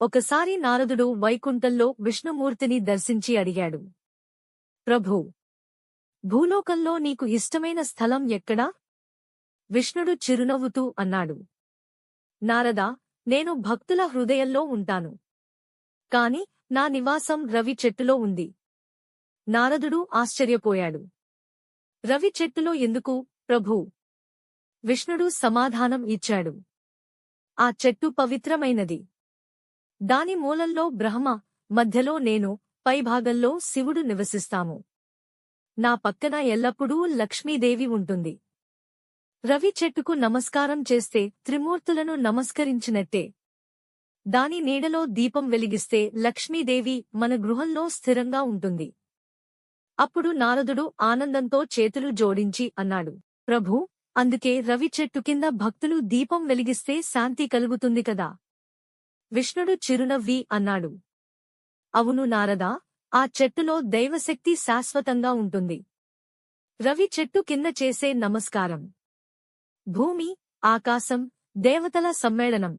ఒకసారి నారదుడు వైకుంఠంలో విష్ణుమూర్తిని దర్శించి అడిగాడు. ప్రభూ భూలోకంలో నీకు ఇష్టమైన స్థలం ఎక్కడా? విష్ణుడు చిరునవ్వుతూ అన్నాడు. నారద నేను భక్తుల హృదయంలో ఉంటాను. కాని నా నివాసం రవి చెట్టులో ఉంది. నారదుడు ఆశ్చర్యపోయాడు. రవి చెట్టులో ఎందుకు? ప్రభూ విష్ణుడు సమాధానం ఇచ్చాడు. ఆ చెట్టు పవిత్రమైనది. దాని మూలంలో బ్రహ్మ మధ్యలో నేను పైభాగంలో శివుడు నివసిస్తాము. నా పక్కన ఎల్లప్పుడూ లక్ష్మీదేవి ఉంటుంది. రవి చెట్టుకు నమస్కారం చేస్తే త్రిమూర్తులను నమస్కరించినట్టే. దాని నీడలో దీపం వెలిగిస్తే లక్ష్మీదేవి మన గృహంలో స్థిరంగా ఉంటుంది. అప్పుడు నారదుడు ఆనందంతో చేతులు జోడించి అన్నాడు ప్రభూ అందుకే రవి చెట్టు కింద భక్తులు దీపం వెలిగిస్తే శాంతి కలుగుతుంది కదా. విష్ణుడు చిరునవ్వి అన్నాడు. అవును నారదా ఆ చెట్టులో దైవశక్తి శాశ్వతంగా ఉంటుంది. రవి చెట్టు కింద చేసే నమస్కారం. భూమి ఆకాశం దేవతల సమ్మేళనం.